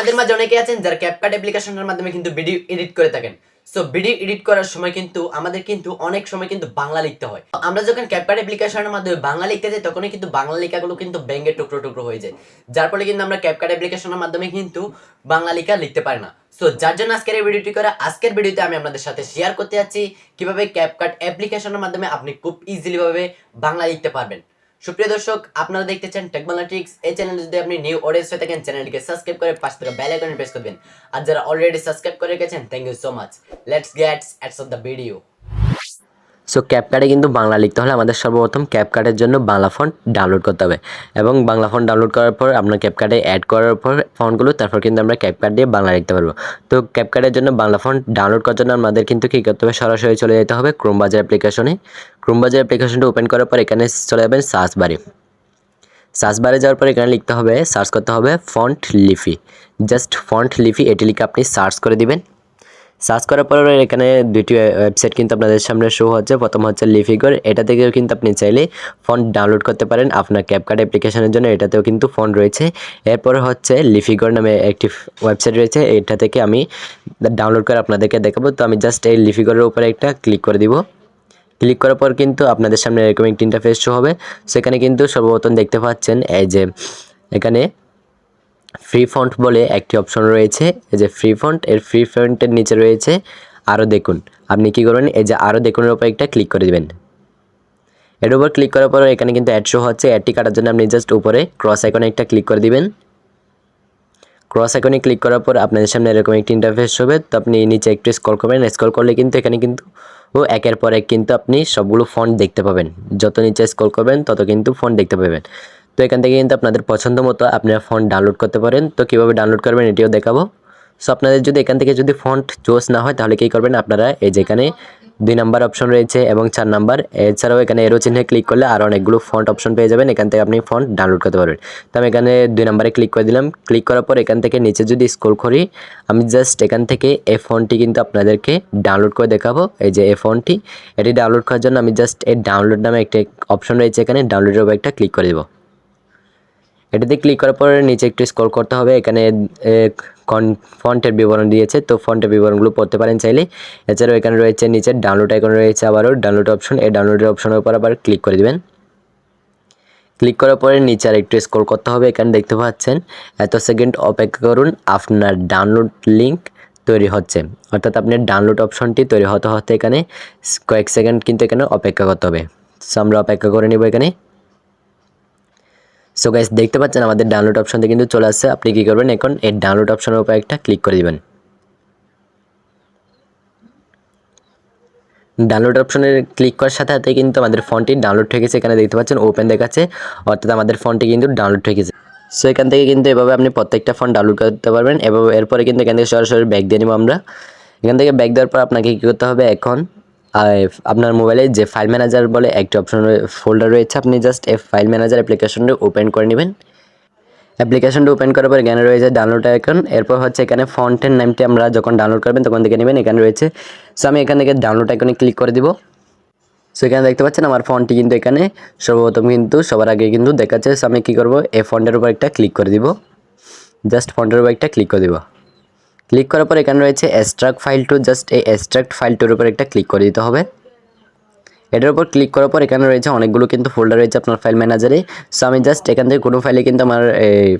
আপনাদের মাঝে অনেকে আছেন যারা ক্যাপকাট অ্যাপ্লিকেশনের মাধ্যমে কিন্তু ভিডিও এডিট করে থাকেন। সো ভিডিও এডিট করার সময় কিন্তু আমাদের কিন্তু অনেক সময় কিন্তু বাংলা লিখতে হয়। আমরা যখন ক্যাপকাট অ্যাপ্লিকেশনের মাধ্যমে বাংলা লিখতে যাই, তখনই কিন্তু বাংলা লেখাগুলো কিন্তু ব্যাঙ্গের টুকরো টুকরো হয়ে যায়। যার ফলে কিন্তু আমরা ক্যাপকাট অ্যাপ্লিকেশনের মাধ্যমে কিন্তু বাংলা লেখা লিখতে পারি না। সো যার জন্য আজকের এই ভিডিওটি করে, আজকের ভিডিওতে আমি আপনাদের সাথে শেয়ার করতে যাচ্ছি কীভাবে ক্যাপকাট অ্যাপ্লিকেশনের মাধ্যমে আপনি খুব ইজিলি ভাবে বাংলা লিখতে পারবেন। সুপ্রিয় দর্শক, আপনারা দেখতে চান টেকনোলজিক্স এই চ্যানেলে যদি আপনি নিউ অডিয়েন্স হয়ে থাকেন চ্যানেলটিকে সাবস্ক্রাইব করে পাশে থাকা বেল আইকনে প্রেস করবেন। আর যারা অলরেডি সাবস্ক্রাইব করে গেছেন thank you so much let's gets ats of the video so ক্যাপকার্ডে কিন্তু বাংলা লিখতে হলে আমাদের সর্বপ্রথম ক্যাপকার্ডের জন্য বাংলা ফন্ট ডাউনলোড করতে হবে। এবং বাংলা ফন্ট ডাউনলোড করার পর আপনার ক্যাপকার্ডে অ্যাড করার পর ফন্টগুলো তারপর কিন্তু আমরা ক্যাপকার্ড দিয়ে বাংলা লিখতে পারব। তো ক্যাপকার্ডের জন্য বাংলা ফন্ট ডাউনলোড করার জন্য আমাদের কিন্তু কী করতে হবে? সরাসরি চলে যেতে হবে ক্রোম বাজার অ্যাপ্লিকেশনে ক্রোম বাজার অ্যাপ্লিকেশনটা ওপেন করার পর এখানে চলে যাবেন সার্চ বারে সার্চ বারে যাওয়ার পর এখানে লিখতে হবে সার্চ করতে হবে ফন্ট লিফি জাস্ট ফন্ট লিফি এটি লিখে আপনি সার্চ করে দিবেন। সার্চ করার পর এখানে দুইটি ওয়েবসাইট কিন্তু আপনাদের সামনে শো হচ্ছে। প্রথম হচ্ছে লিফিগর এটা থেকেও কিন্তু আপনি চাইলে ফন্ট ডাউনলোড করতে পারেন আপনার ক্যাপকার্ড অ্যাপ্লিকেশনের জন্য। এটাতেও কিন্তু ফন্ট রয়েছে। এরপর হচ্ছে লিফিগর নামে একটি ওয়েবসাইট রয়েছে। এটা থেকে আমি ডাউনলোড করে আপনাদেরকে দেখাবো। তো আমি জাস্ট এই লিফিগরের উপরে একটা ক্লিক করে দিব। ক্লিক করার পর কিন্তু আপনাদের সামনে এরকম একটি ইন্টারফেস শো হবে। সেখানে কিন্তু সর্বপ্রথম দেখতে পাচ্ছেন এই যে এখানে ফ্রি ফন্ট বলে একটি অপশন রয়েছে, এই যে ফ্রি ফন্ট এর ফ্রি ফন্টের নিচে রয়েছে আরও দেখুন। আপনি কী করবেন? এই যে আরও দেখুনের উপর একটা ক্লিক করে দেবেন। এর উপর ক্লিক করার পর এখানে কিন্তু অ্যাড শো হচ্ছে। অ্যাডটি কাটার জন্য আপনি জাস্ট উপরে ক্রস আইকনে একটা ক্লিক করে দিবেন। ক্রস আইকনে ক্লিক করার পর আপনাদের সামনে এরকম একটি ইন্টারফেস হবে। তো আপনি নিচে একটু স্ক্রল করবেন। স্ক্রল করলে কিন্তু এখানে কিন্তু ও একের পর এক কিন্তু আপনি সবগুলো ফন্ট দেখতে পাবেন। যত নিচে স্ক্রল করবেন, তত কিন্তু ফন্ট দেখতে পাবেন। তো এখান থেকে কিন্তু আপনাদের পছন্দ মতো আপনারা ফন্ট ডাউনলোড করতে পারেন। তো কীভাবে ডাউনলোড করবেন এটিও দেখাবো। সো আপনাদের যদি এখান থেকে যদি ফন্ট চোজ না হয়, তাহলে কী করবেন আপনারা এই যেখানে দুই নাম্বার অপশন রয়েছে এবং চার নাম্বার। এছাড়াও এখানে এরো চিহ্নে ক্লিক করলে আরও অনেকগুলো ফন্ট অপশন পেয়ে যাবেন। এখান থেকে আপনি ফন্ট ডাউনলোড করতে পারবেন। তো আমি এখানে দুই নাম্বারে ক্লিক করে দিলাম। ক্লিক করার পর এখান থেকে নিচে যদি স্ক্রল করি, আমি জাস্ট এখান থেকে এই ফন্টটি কিন্তু আপনাদেরকে ডাউনলোড করে দেখাবো। এই যে এই ফন্টটি এটি ডাউনলোড করার জন্য আমি জাস্ট এই ডাউনলোড নামে একটা অপশন রয়েছে এখানে। ডাউনলোডের উপর একটা ক্লিক করে দেবো। এটাতে ক্লিক করার পর নিচে একটু স্ক্রল করতে হবে। এখানে ফন্টের বিবরণ দিয়েছে, তো ফন্টের বিবরণগুলো পড়তে পারেন চাইলে। এছাড়াও এখানে রয়েছে নিচে ডাউনলোড আইকন রয়েছে আবারও ডাউনলোড অপশন এই ডাউনলোডের অপশনের উপর আবার ক্লিক করে দিবেন। ক্লিক করার পরে নিচে আর একটু স্ক্রল করতে হবে, এখানে দেখতে পাচ্ছেন। এত সেকেন্ড অপেক্ষা করুন, আপনার ডাউনলোড লিঙ্ক তৈরি হচ্ছে। অর্থাৎ আপনার ডাউনলোড অপশনটি তৈরি হতে হতে এখানে কয়েক সেকেন্ড কিন্তু এখানে অপেক্ষা করতে হবে। সো আমরা অপেক্ষা করে নেব এখানে। সো গাইস দেখতে পাচ্ছেন আমাদের ডাউনলোড অপশনতে কিন্তু চলে আসছে। আপনি কী করবেন এখন এই ডাউনলোড অপশনের উপর একটা ক্লিক করে দিবেন। ডাউনলোড অপশনে ক্লিক করার সাথে সাথে কিন্তু আমাদের ফোনটি ডাউনলোড হয়ে গেছে। এখানে দেখতে পাচ্ছেন ওপেন দেখাচ্ছে। অর্থাৎ আমাদের ফোনটি কিন্তু ডাউনলোড হয়ে গেছে। সো এখান থেকে কিন্তু এভাবে আপনি প্রত্যেকটা ফোন ডাউনলোড করতে পারবেন। এবং এরপরে কিন্তু এখান থেকে সরাসরি ব্যাক দিয়ে নেব আমরা। এখান থেকে ব্যাক দেওয়ার পর আপনাকে কী করতে হবে এখন আপনার মোবাইলে যে ফাইল ম্যানেজার বলে একটি অপশন ফোল্ডার রয়েছে, আপনি জাস্ট এই ফাইল ম্যানেজার অ্যাপ্লিকেশনটা ওপেন করে নেবেন। অ্যাপ্লিকেশনটা ওপেন করার পর এখানে রয়েছে ডাউনলোড আইকন এরপর হচ্ছে এখানে ফন্টের নামটি আমরা যখন ডাউনলোড করবেন তখন দেখে নেবেন, এখানে রয়েছে। সো আমি এখান থেকে ডাউনলোড আইকনে ক্লিক করে দিব। সো এখানে দেখতে পাচ্ছেন আমার ফন্টটি কিন্তু এখানে সর্বপ্রথম কিন্তু সবার আগে কিন্তু দেখাচ্ছে। সো আমি কী করব? এই ফন্টের উপর একটা ক্লিক করে দিব। জাস্ট ফন্টের উপর একটা ক্লিক করে দিব। ক্লিক করার পর এখানে রয়েছে এক্সট্রাক্ট ফাইল টু জাস্ট এই এক্সট্রাক্ট ফাইলটির উপর একটা ক্লিক করে দিতে হবে। এটার উপর ক্লিক করার পর এখানে রয়েছে অনেকগুলো কিন্তু ফোল্ডার রয়েছে আপনার ফাইল ম্যানেজারে সো আমি জাস্ট এখান থেকে কোনো ফাইলে কিন্তু আমার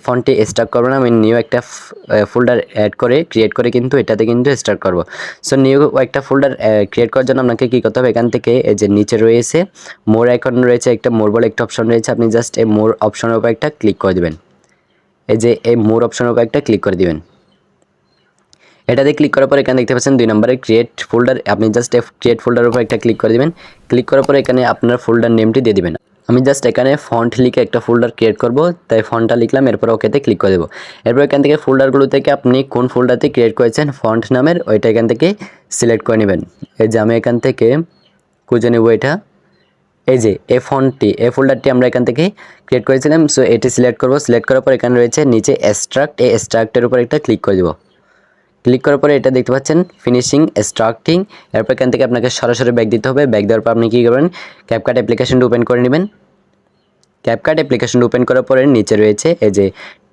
ফোনটি স্টার্ট করব না। আমি নিউ একটা ফোল্ডার অ্যাড করে ক্রিয়েট করে কিন্তু এটাতে কিন্তু স্টার্ট করব। সো নিউ একটা ফোল্ডার ক্রিয়েট করার জন্য আপনাকে কী করতে হবে? এখান থেকে এই যে নিচে রয়েছে মোর আইকন রয়েছে, একটা মোর বলে একটা অপশন রয়েছে। আপনি জাস্ট এই মোর অপশনের উপর একটা ক্লিক করে দেবেন। এই যে এই মোর অপশনের উপর একটা ক্লিক করে দিবেন। এটাতে ক্লিক করার পর এখানে দেখতে পাচ্ছেন দুই নম্বরে ক্রিয়েট ফোল্ডার আপনি জাস্ট ক্রিয়েট ফোল্ডার উপর একটা ক্লিক করে দেবেন। ক্লিক করার পর এখানে আপনার ফোল্ডার নেমটি দিয়ে দিবেন। আমি জাস্ট এখানে ফন্ট লিখে একটা ফোল্ডার ক্রিয়েট করব, তাই ফন্টটা লিখলাম, এরপর ওকেতে ক্লিক করে দেবো। এরপর এখান থেকে ফোল্ডারগুলো থেকে আপনি কোন ফোল্ডারতে ক্রিয়েট করেছেন ফন্ট নামের, ওইটা এখান থেকে সিলেক্ট করে নেবেন। এই যে আমি এখান থেকে খুঁজে নেব এটা। এই যে এ ফন্টটি এ ফোল্ডারটি আমরা এখান থেকে ক্রিয়েট করেছিলাম সো এটি সিলেক্ট করব। সিলেক্ট করার পর এখানে রয়েছে নিচে এক্সট্রাক্ট এই এক্সট্রাক্টের উপর একটা ক্লিক করে দেবো। ক্লিক করার পরে এটা দেখতে পাচ্ছেন ফিনিশিং স্ট্রাকটিং এরপর এখান থেকে আপনাকে সরাসরি ব্যাক দিতে হবে। ব্যাক দেওয়ার পর আপনি কী করবেন ক্যাপকার্ট অ্যাপ্লিকেশনটা ওপেন করে নেবেন। ক্যাপকার্ট অ্যাপ্লিকেশনটা ওপেন করার পরে নিচে রয়েছে এই যে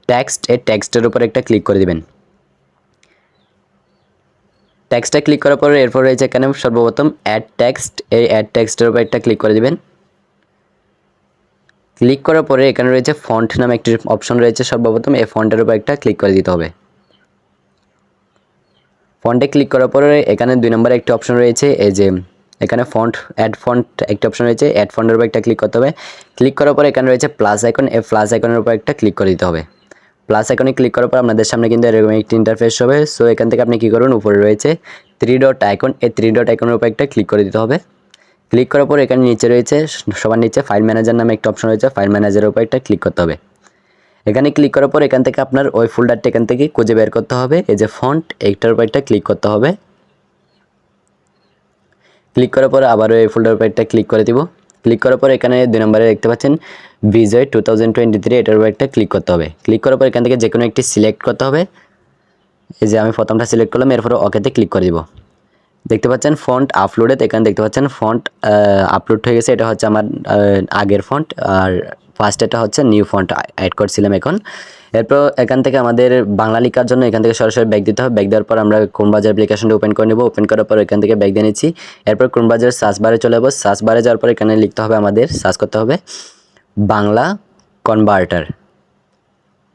ট্যাক্সট এই ট্যাক্সটের উপর একটা ক্লিক করে দেবেন। টেক্সটটা ক্লিক করার পরে এরপর রয়েছে এখানে সর্বপ্রথম অ্যাড টেক্সট এই অ্যাড টেক্সটের উপর একটা ক্লিক করে দিবেন। ক্লিক করার পরে এখানে রয়েছে ফন্ট নামে একটি অপশন রয়েছে। সর্বপ্রথম এই ফন্টের উপর একটা ক্লিক করে দিতে হবে। ফন্টে ক্লিক করার পরে এখানে দুই নম্বরে একটি অপশন রয়েছে, এই যে এখানে ফন্ট অ্যাড ফন্ট একটি অপশন রয়েছে অ্যাড ফন্টের উপর একটা ক্লিক করতে হবে। ক্লিক করার পরে এখানে রয়েছে প্লাস আইকন এই প্লাস আইকনের উপর একটা ক্লিক করে দিতে হবে। প্লাস আইকনে ক্লিক করার পর আপনাদের সামনে কিন্তু এরকম একটি ইন্টারফেস হবে। সো এখান থেকে আপনি কী করুন, উপরে রয়েছে থ্রি ডট আইকন এই থ্রি ডট আইকনের উপর একটা ক্লিক করে দিতে হবে। ক্লিক করার পর এখানে নিচে রয়েছে, সবার নিচে ফাইল ম্যানেজার নামে একটা অপশন রয়েছে ফাইল ম্যানেজারের উপর একটা ক্লিক করতে হবে। এখানে ক্লিক করার পর এখান থেকে আপনার ওই ফোল্ডারটা এখান থেকে খুঁজে বের করতে হবে। এই যে ফন্ট এইটার উপর একটা ক্লিক করতে হবে। ক্লিক করার পর আবারও এই ফোল্ডার উপর একটা ক্লিক করে দিব। ক্লিক করার পর এখানে দুই নম্বরে দেখতে পাচ্ছেন Bijoy two thousand twenty three এটার উপর একটা ক্লিক করতে হবে। ক্লিক করার পর এখান থেকে যে কোনো একটি সিলেক্ট করতে হবে। এই যে আমি প্রথমটা সিলেক্ট করলাম, এরপরে ওকেতে ক্লিক করে দিব। দেখতে পাচ্ছেন ফন্ট আপলোডেড এখানে দেখতে পাচ্ছেন ফন্ট আপলোড হয়ে গেছে। এটা হচ্ছে আমার আগের ফন্ট আর ফার্স্ট এটা হচ্ছে নিউ ফন্ট অ্যাড করছিলাম এখন। এরপর এখান থেকে আমাদের বাংলা লেখার জন্য এখান থেকে সরাসরি ব্যাগ দিতে হবে। ব্যাগ দেওয়ার পর আমরা কোন বাজার অ্যাপ্লিকেশনটা ওপেন করে নেব। ওপেন করার পর এখান থেকে ব্যাগ দিয়ে নিচ্ছি। এরপর কোন বাজার সার্চ বারে চলে যাব। সার্চ বারে যাওয়ার পর এখানে লিখতে হবে আমাদের সার্চ করতে হবে। বাংলা কনভার্টার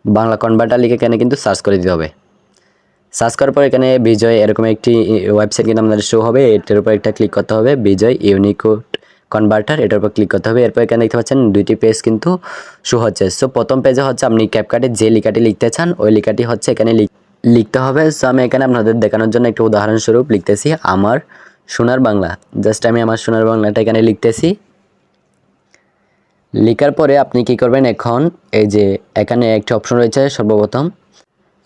বাংলা কনভার্টার লিখে এখানে কিন্তু সার্চ করে দিতে হবে। সার্চ করার পর এখানে বিজয় এরকম একটি ওয়েবসাইট কিন্তু আমাদের শো হবে। এটার উপর একটা ক্লিক করতে হবে। বিজয় ইউনিকোড কনভার্টার এটার উপর ক্লিক করতে হবে। এরপর এখানে দেখতে পাচ্ছেন দুইটি পেজ কিন্তু শো হচ্ছে। সো প্রথম পেজে হচ্ছে আপনি ক্যাপকার্টে যে লেখাটি লিখতে চান, ওই লেখাটি হচ্ছে এখানে লিখ- লিখতে হবে। সো আমি এখানে আপনাদের দেখানোর জন্য একটু উদাহরণস্বরূপ লিখতেছি, আমার সোনার বাংলা। জাস্ট আমি আমার সোনার বাংলাটা এখানে লিখতেছি। লিখার পরে আপনি কি করবেন এখন, এই যে এখানে একটি অপশন রয়েছে সর্বপ্রথম।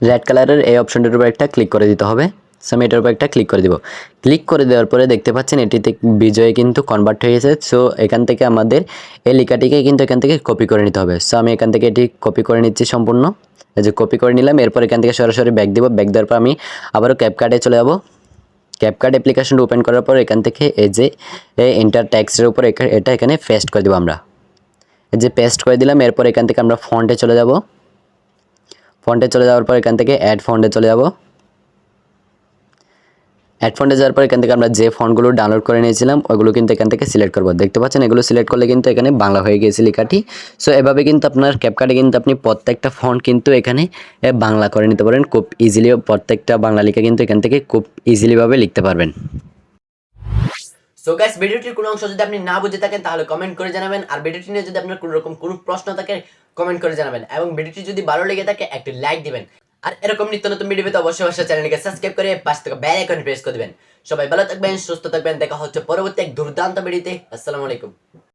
রেড কালারের এই অপশনটার উপর একটা ক্লিক করে দিতে হবে। সো আমি এটার উপর একটা ক্লিক করে দিব। ক্লিক করে দেওয়ার পরে দেখতে পাচ্ছেন এটিতে বিজয়ে কিন্তু কনভার্ট হয়ে গেছে। সো এখান থেকে আমাদের এই লেখাটিকে কিন্তু এখান থেকে কপি করে নিতে হবে। সো আমি এখান থেকে এটি কপি করে নিচ্ছি সম্পূর্ণ। এই যে কপি করে নিলাম, এরপর এখান থেকে সরাসরি ব্যাক দিব। ব্যাক দেওয়ার পর আমি আবারও ক্যাপকার্টে চলে যাব। ক্যাপকার্ট অ্যাপ্লিকেশনটা ওপেন করার পর এখান থেকে এই যে, এই ইন্টার ট্যাক্সের উপর এটা এখানে পেস্ট করে দেবো আমরা। এই যে পেস্ট করে দিলাম, এরপর এখান থেকে আমরা ফন্টে চলে যাব। ফন্টে চলে যাওয়ার পর এখান থেকে অ্যাড ফন্টে চলে যাব। অ্যাড ফন্টে যাওয়ার পর এখান থেকে আমরা যে ফন্টগুলো ডাউনলোড করে নিয়েছিলাম, ওগুলো কিন্তু এখান থেকে সিলেক্ট করব। দেখতে পাচ্ছেন, এগুলো সিলেক্ট করলে কিন্তু এখানে বাংলা হয়ে গিয়েছে লেখাটি। সো এভাবে কিন্তু আপনার ক্যাপকার্টে কিন্তু আপনি প্রত্যেকটা ফন্ট কিন্তু এখানে বাংলা করে নিতে পারেন। খুব ইজিলি প্রত্যেকটা বাংলা লেখা কিন্তু এখান থেকে খুব ইজিলিভাবে লিখতে পারবেন। সো গাইস ভিডিওটির কোনো অংশ যদি আপনি না বুঝে থাকেন, তাহলে কমেন্ট করে জানাবেন। আর ভিডিওটি নিয়ে যদি আপনার কোনো রকম কোনো প্রশ্ন থাকে কমেন্ট করে জানাবেন। এবং ভিডিওটি যদি ভালো লেগে থাকে, একটি লাইক দিবেন। আর এরকম নিত্য নতুন ভিডিও পেতে অবশ্যই অবশ্যই চ্যানেলকে সাবস্ক্রাইব করে পাশ থেকে বেল আইকন প্রেস করে দিবেন। সবাই ভালো থাকবেন, সুস্থ থাকবেন। দেখা হচ্ছে পরবর্তী এক দুর্দান্ত ভিডিওতে আসসালামু আলাইকুম।